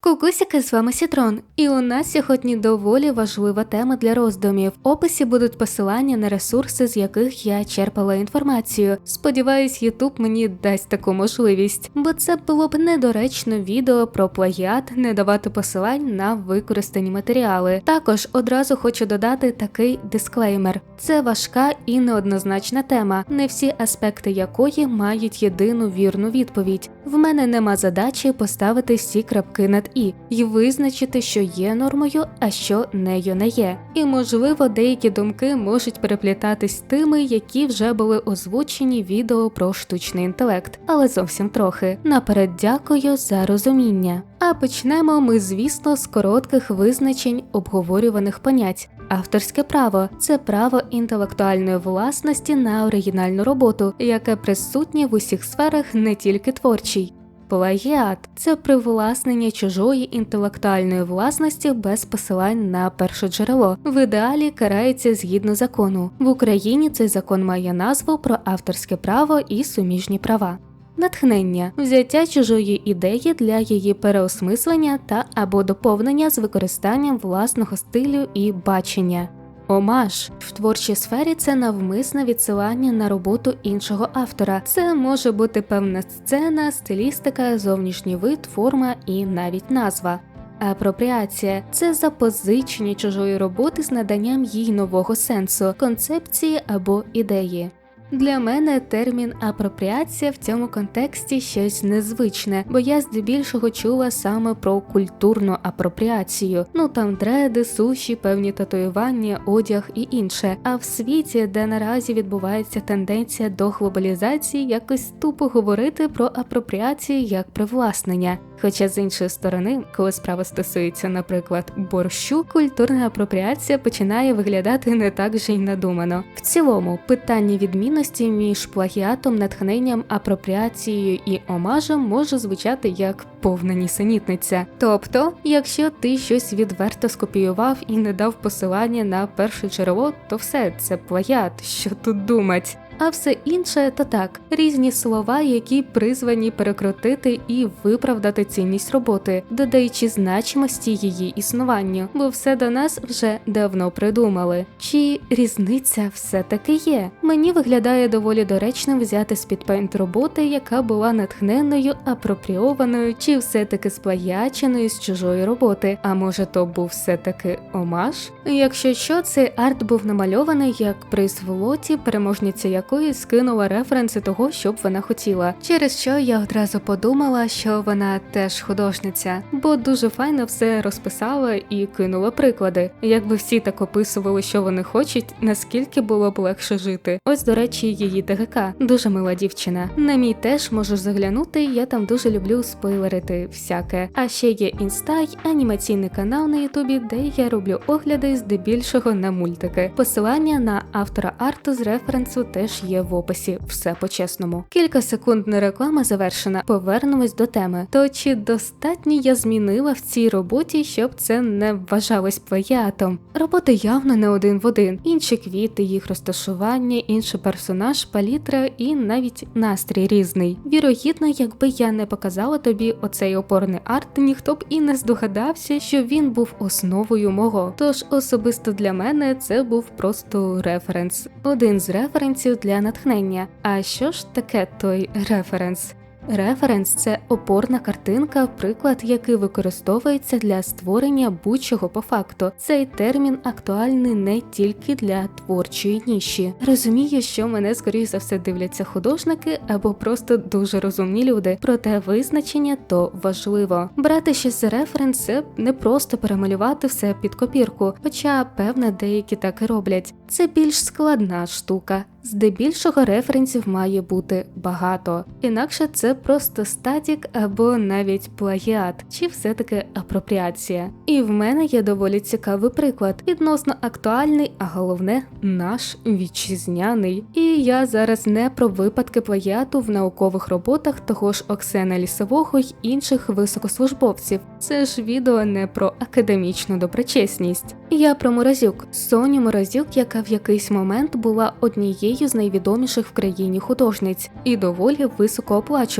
Кукусіки, з вами Сітрон, і у нас сьогодні доволі важлива тема для роздумів. В описі будуть посилання на ресурси, з яких я черпала інформацію. Сподіваюсь, Ютуб мені дасть таку можливість, бо це було б недоречно відео про плагіат не давати посилань на використані матеріали. Також одразу хочу додати такий дисклеймер: це важка і неоднозначна тема, не всі аспекти якої мають єдину вірну відповідь. В мене нема задачі поставити всі крапки над і і визначити, що є нормою, а що нею не є. І можливо, деякі думки можуть переплітатись тими, які вже були озвучені відео про штучний інтелект, але зовсім трохи. Наперед дякую за розуміння. А почнемо ми, звісно, з коротких визначень обговорюваних понять. Авторське право це право інтелектуальної власності на оригінальну роботу, яке присутнє в усіх сферах, не тільки творчій. Плагіат це привласнення чужої інтелектуальної власності без посилань на перше джерело. В ідеалі карається згідно закону. В Україні цей закон має назву про авторське право і суміжні права. Натхнення взяття чужої ідеї для її переосмислення та або доповнення з використанням власного стилю і бачення. Омаж в творчій сфері це навмисне відсилання на роботу іншого автора. Це може бути певна сцена, стилістика, зовнішній вид, форма і навіть назва. Апропріація це запозичення чужої роботи з наданням їй нового сенсу, концепції або ідеї. Для мене термін апропріація в цьому контексті щось незвичне, бо я здебільшого чула саме про культурну апропріацію. Ну там дреди, суші, певні татуювання, одяг і інше. А в світі, де наразі відбувається тенденція до глобалізації, якось тупо говорити про апропріацію як привласнення. Хоча з іншої сторони, коли справа стосується, наприклад, борщу, культурна апропріація починає виглядати не так вже й надумано. В цілому, питання відмінності між плагіатом, натхненням, апропріацією і омажем може звучати як повна нісенітниця. Тобто, якщо ти щось відверто скопіював і не дав посилання на перше джерело, то все це плагіат, що тут думать а все інше то так, різні слова, які призвані перекрутити і виправдати цінність роботи, додаючи значимості її існуванню, бо все до нас вже давно придумали. Чи різниця все таки є? Мені виглядає доволі доречним взяти з підпейнт роботи, яка була натхненною, апропріованою, чи все-таки сплагяченою з чужої роботи. А може, то був все-таки омаж? Якщо що, цей арт був намальований як приз в лоті, переможниця як якої скинула референси того, що б вона хотіла. Через що я одразу подумала, що вона теж художниця, бо дуже файно все розписала і кинула приклади. Якби всі так описували, що вони хочуть, наскільки було б легше жити. Ось, до речі, її ТГК. дуже мила дівчина. На мій теж можеш заглянути, я там дуже люблю спойлерити всяке. А ще є інстай, анімаційний канал на Ютубі, де я роблю огляди здебільшого на мультики. Посилання на автора арту з референсу теж є в описі, все по-чесному. Кілька секунд на реклама завершена. Повернемось до теми. То чи достатньо я змінила в цій роботі, щоб це не вважалось плагіатом? Робота явно не один в один. Інші квіти, їх розташування, інший персонаж, палітра і навіть настрій різний. Вірогідно, якби я не показала тобі оцей опорний арт, ніхто б і не здогадався, що він був основою мого. Тож особисто для мене це був просто референс. Один з референсів для для натхнення. А що ж таке той референс? Референс це опорна картинка, приклад, який використовується для створення будь-чого по факту. Цей термін актуальний не тільки для творчої ніші. Розумію, що мене скоріш за все дивляться художники або просто дуже розумні люди, проте визначення то важливо. Брати щось за референс це не просто перемалювати все під копірку, хоча певне деякі так і роблять. Це більш складна штука. Здебільшого референсів має бути багато, інакше це просто статік або навіть плагіат, чи все-таки апропріація. І в мене є доволі цікавий приклад, відносно актуальний, а головне, наш вітчизняний. І я зараз не про випадки плагіату в наукових роботах того ж Оксена Лісового й інших високослужбовців. Це ж відео не про академічну доброчесність. Я про Морозюк, Соню Морозюк, яка в якийсь момент була однією з найвідоміших в країні художниць і доволі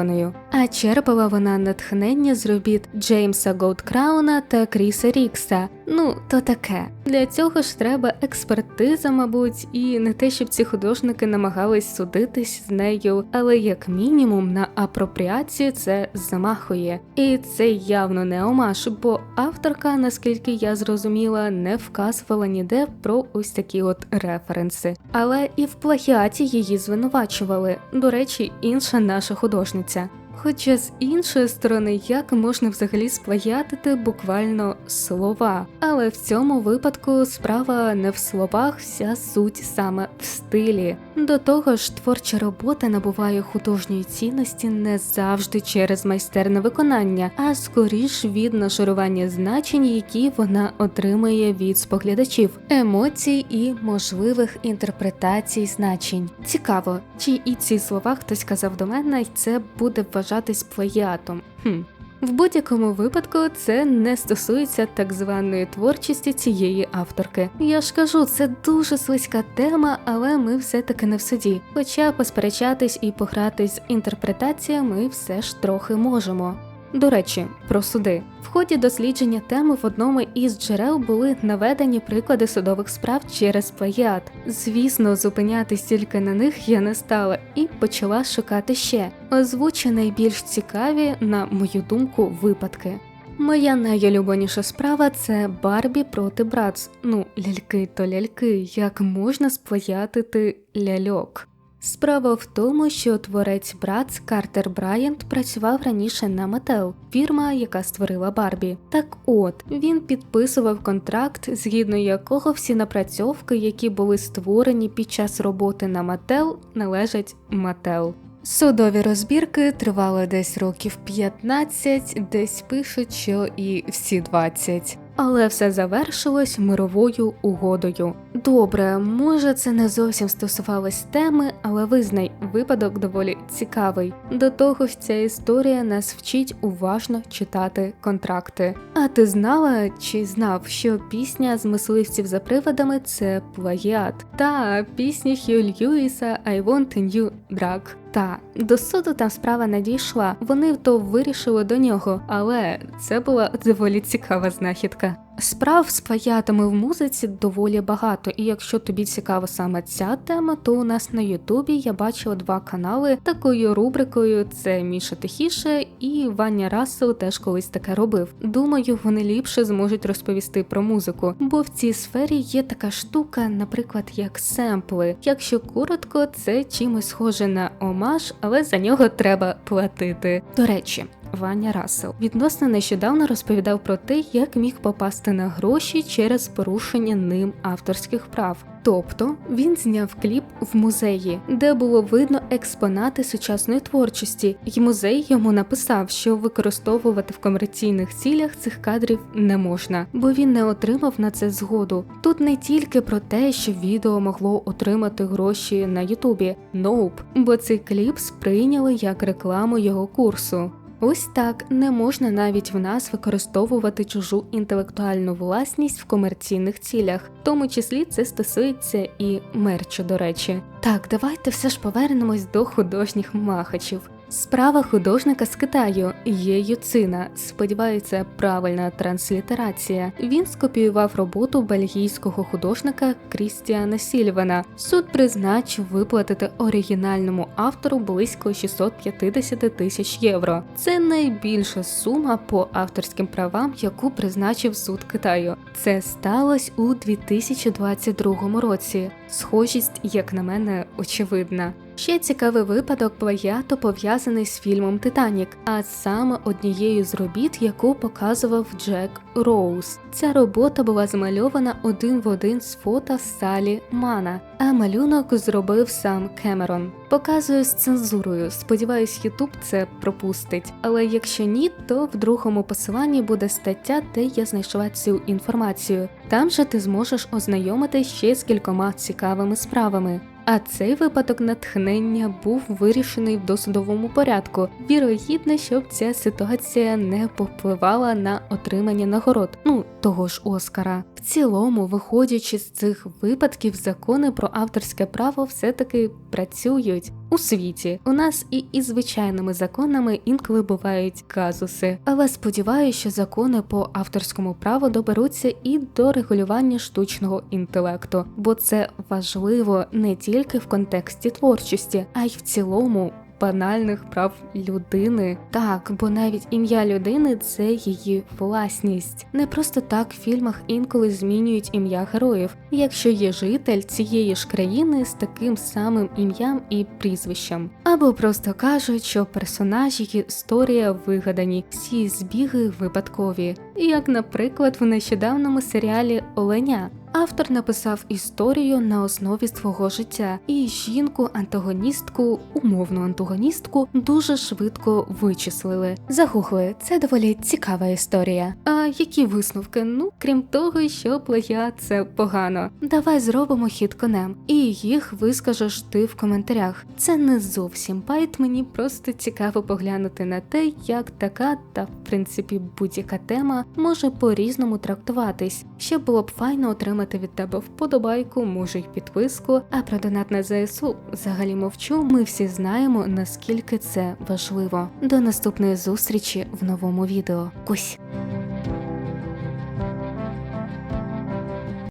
високооплачуваною. А черпала вона натхнення з робіт Джеймса Голдкрауна та Кріса Рікса. Ну, то таке. Для цього ж треба експертиза, мабуть, і не те, щоб ці художники намагались судитись з нею, але як мінімум на апропріацію це замахує. І це явно не омаш, бо авторка, наскільки я зрозуміла, не вказувала ніде про ось такі от референси. Але і в плагіаті її звинувачували. До речі, інша наша художниця. Хоча з іншої сторони, як можна взагалі сплагіатити буквально слова, але в цьому випадку справа не в словах, вся суть саме в стилі. До того ж, творча робота набуває художньої цінності не завжди через майстерне виконання, а скоріш від нашарування значень, які вона отримує від споглядачів, емоцій і можливих інтерпретацій значень. Цікаво, чи і ці слова хтось казав до мене, і це буде вважатись плагіатом. Хм. В будь-якому випадку це не стосується так званої творчості цієї авторки. Я ж кажу, це дуже слизька тема, але ми все-таки не в суді. Хоча посперечатись і погратись з інтерпретаціями все ж трохи можемо. До речі, про суди. В ході дослідження теми в одному із джерел були наведені приклади судових справ через плагіат. Звісно, зупинятись тільки на них я не стала і почала шукати ще. Озвучу найбільш цікаві, на мою думку, випадки. Моя найулюбленіша справа це Барбі проти Братс. Ну, ляльки то ляльки, як можна сплагіатити ляльок. Справа в тому, що творець Братс Картер Брайант працював раніше на Mattel, фірма, яка створила Барбі. Так от він підписував контракт, згідно якого всі напрацьовки, які були створені під час роботи на Mattel, належать Mattel. Судові розбірки тривали десь років 15, десь пишуть, що і всі 20. Але все завершилось мировою угодою. Добре, може це не зовсім стосувалось теми, але визнай, випадок доволі цікавий. До того ж, ця історія нас вчить уважно читати контракти. А ти знала чи знав, що пісня з мисливців за приводами це плагіат? Та пісня Хью Льюіса I Want a New Drug. Та до суду там справа не дійшла. Вони то вирішили до нього, але це була доволі цікава знахідка. Пока. Справ з плагіатами в музиці доволі багато, і якщо тобі цікава саме ця тема, то у нас на Ютубі я бачила два канали такою рубрикою: це Міша Тихіше і Ваня Рассел теж колись таке робив. Думаю, вони ліпше зможуть розповісти про музику, бо в цій сфері є така штука, наприклад, як семпли. Якщо коротко, це чимось схоже на омаж, але за нього треба платити. До речі. Ваня Рассел відносно нещодавно розповідав про те, як міг попасти на гроші через порушення ним авторських прав. Тобто він зняв кліп в музеї, де було видно експонати сучасної творчості, і музей йому написав, що використовувати в комерційних цілях цих кадрів не можна, бо він не отримав на це згоду. Тут не тільки про те, що відео могло отримати гроші на Ютубі, Ноуп, бо цей кліп сприйняли як рекламу його курсу. Ось так не можна навіть в нас використовувати чужу інтелектуальну власність в комерційних цілях, в тому числі це стосується і мерчу, до речі. Так, давайте все ж повернемось до художніх махачів. Справа художника з Китаю є Юцина. Сподіваюся, правильна транслітерація. Він скопіював роботу бельгійського художника Крістіана Сільвена. Суд призначив виплатити оригінальному автору близько 650 тисяч євро. Це найбільша сума по авторським правам, яку призначив суд Китаю. Це сталося у 2022 році. Схожість, як на мене, очевидна. Ще цікавий випадок плагіату пов'язаний з фільмом Титанік, а саме однією з робіт, яку показував Джек Роуз. Ця робота була змальована один в один з фото Салі Мана, а малюнок зробив сам Кемерон. Показую з цензурою. Сподіваюсь, Ютуб це пропустить. Але якщо ні, то в другому посиланні буде стаття, де я знайшла цю інформацію. Там же ти зможеш ознайомитись ще з кількома цікавими справами. А цей випадок натхнення був вирішений в досудовому порядку. Вірогідно, щоб ця ситуація не попливала на отримання нагород, ну того ж Оскара. В цілому, виходячи з цих випадків, закони про авторське право все-таки працюють у світі. У нас і із звичайними законами інколи бувають казуси. Але сподіваюся, що закони по авторському праву доберуться і до регулювання штучного інтелекту, бо це важливо не тільки в контексті творчості, а й в цілому банальних прав людини. Так, бо навіть ім'я людини це її власність. Не просто так в фільмах інколи змінюють ім'я героїв, якщо є житель цієї ж країни з таким самим ім'ям і прізвищем. Або просто кажуть, що персонажі історія вигадані, всі збіги випадкові, як, наприклад, в нещодавному серіалі Оленя. Автор написав історію на основі свого життя, і жінку-антагоністку, умовну антагоністку, дуже швидко вичислили. Загугли, це доволі цікава історія. А які висновки? Ну, крім того, що плагіат – це погано. Давай зробимо хід конем, і їх вискажеш ти в коментарях. Це не зовсім байт, мені просто цікаво поглянути на те, як така та в принципі будь-яка тема може по-різному трактуватись. Ще було б файно отримати від тебе вподобайку, може й підписку. А про донат на ЗСУ взагалі мовчу. Ми всі знаємо наскільки це важливо. До наступної зустрічі в новому відео. Кусь!